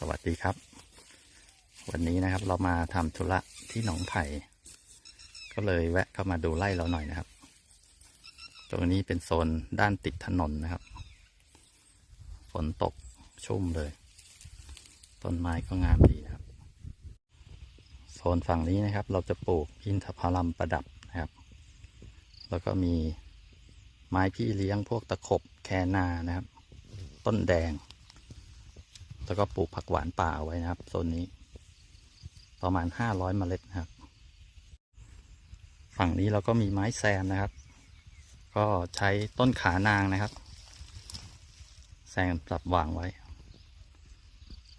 สวัสดีครับ วันนี้นะครับเรามาทำธุระที่หนองไผ่ ก็เลยแวะเข้ามาดูไร่เราหน่อยนะครับ ตรงนี้เป็นโซนด้านติดถนนนะครับ ฝนตกชุ่มเลย ต้นไม้ก็งามดีนะครับ โซนฝั่งนี้นะครับ เราจะปลูกอินทผลัมประดับนะครับ แล้วก็มีไม้พี่เลี้ยงพวกตะขบแคนานะครับ ต้นแดง แล้วก็ปลูกผักหวานป่าเอาไว้นะครับโซนนี้ ประมาณห้าร้อยเมล็ดนะครับ ฝั่งนี้เราก็มีไม้แซมนะครับ ก็ใช้ต้นขานางนะครับ แซมปรับวางไว้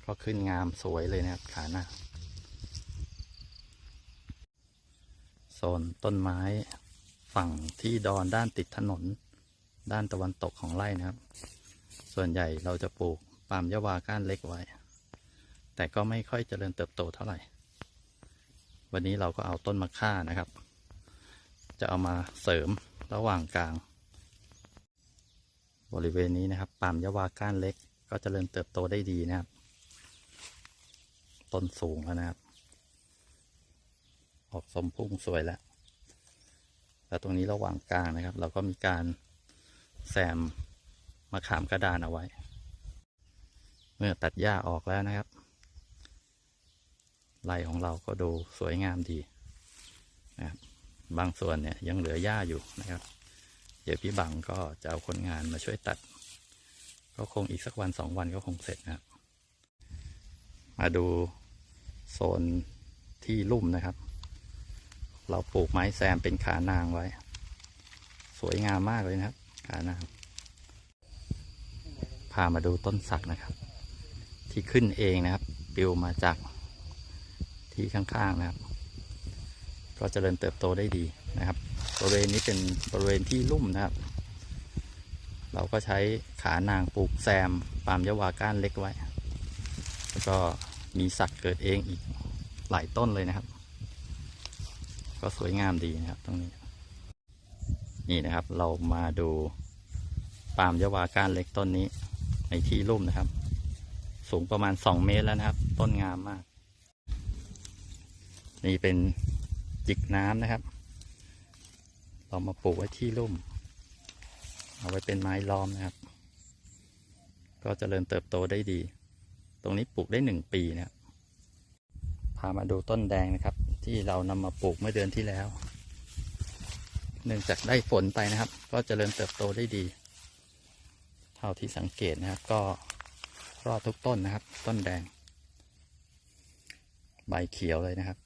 ก็ขึ้นงามสวยเลยนะครับขาหน้างโซนต้นไม้ฝั่งที่ดอนด้านติดถนน ด้านตะวันตกของไร่นะครับ ส่วนใหญ่เราจะปลูก ปาล์มยะวาก้านเล็กไว้ แต่ก็ไม่ค่อยเจริญเติบโตเท่าไหร่ วันนี้เราก็เอาต้นมะข่านะครับ จะเอามาเสริมระหว่างกลาง บริเวณนี้นะครับปาล์มยะวาก้านเล็ก ก็เจริญเติบโตได้ดีนะครับ ต้นสูงแล้วนะครับ ออกสมพุ่งสวยแล้วแล้วตรงนี้ระหว่างกลางนะครับ เราก็มีการแซมมะขามกระดานเอาไว้ เมื่อตัดหญ้าออกแล้วนะครับไรของเราก็ดูสวยงามดีนะครับบางส่วนเนี่ยยังเหลือหญ้าอยู่นะครับ เดี๋ยวพี่บังก็จะเอาคนงานมาช่วยตัด ก็คงอีกสักวันสองวันก็คงเสร็จนะครับ มาดูโซนที่ลุ่มนะครับ เราปลูกไม้แซมเป็นขานางไว้ สวยงามมากเลยนะครับขานางพามาดูต้นสักนะครับ ที่ขึ้นเองนะครับปลิวมาจากที่ข้างๆนะครับ ก็เจริญเติบโตได้ดีนะครับบริเวณนี้เป็นบริเวณที่ลุ่มนะครับ เราก็ใช้ขานางปลูกแซมปาล์มยะวาก้านเล็กไว้ แล้วก็มีสักเกิดเองอีกหลายต้นเลยนะครับ ก็สวยงามดีนะครับตรงนี้ นี่นะครับเรามาดูปาล์มยะวาก้านเล็กต้นนี้ในที่ลุ่มนะครับ สูงประมาณสองเมตรแล้วนะครับ ต้นงามมาก นี่เป็นจิกน้ำนะครับ เรามาปลูกไว้ที่ลุ่ม เอาไว้เป็นไม้ล้อมนะครับ ก็เจริญเติบโตได้ดี ตรงนี้ปลูกได้หนึ่งปีนะครับ พามาดูต้นแดงนะครับ ที่เรานำมาปลูกเมื่อเดือนที่แล้ว เนื่องจากได้ฝนไปนะครับ ก็เจริญเติบโตได้ดี เท่าที่สังเกตนะครับก็ รอดทุกต้นนะครับ ต้นแดง ใบเขียวเลยนะครับ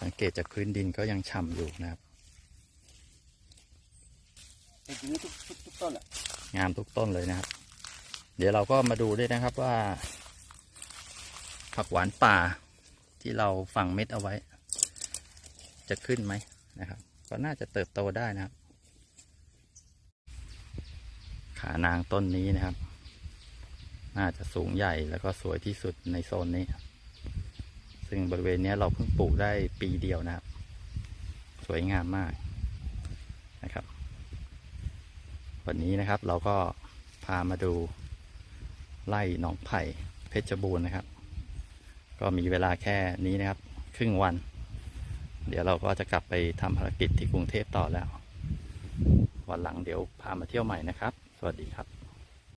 สังเกตจากพื้นดินก็ยังฉ่ำอยู่นะครับเป็นอย่างนี้ทุกทุกทุกต้นอะงามทุกต้นเลยนะครับ เดี๋ยวเราก็มาดูด้วยนะครับว่า ผักหวานป่าที่เราฝังเม็ดเอาไว้ จะขึ้นไหมนะครับ ก็น่าจะเติบโตได้นะครับ ขานางต้นนี้นะครับ น่าจะสูงใหญ่แล้วก็สวยที่สุดในโซนนี้ ซึ่งบริเวณนี้เราเพิ่งปลูกได้ปีเดียวนะครับ สวยงามมากนะครับ วันนี้นะครับเราก็พามาดูไล่หนองไผ่เพชรบูรณ์นะครับ ก็มีเวลาแค่นี้นะครับ ครึ่งวัน เดี๋ยวเราก็จะกลับไปทำภารกิจที่กรุงเทพต่อแล้ว วันหลังเดี๋ยวพามาเที่ยวใหม่นะครับ สวัสดีครับ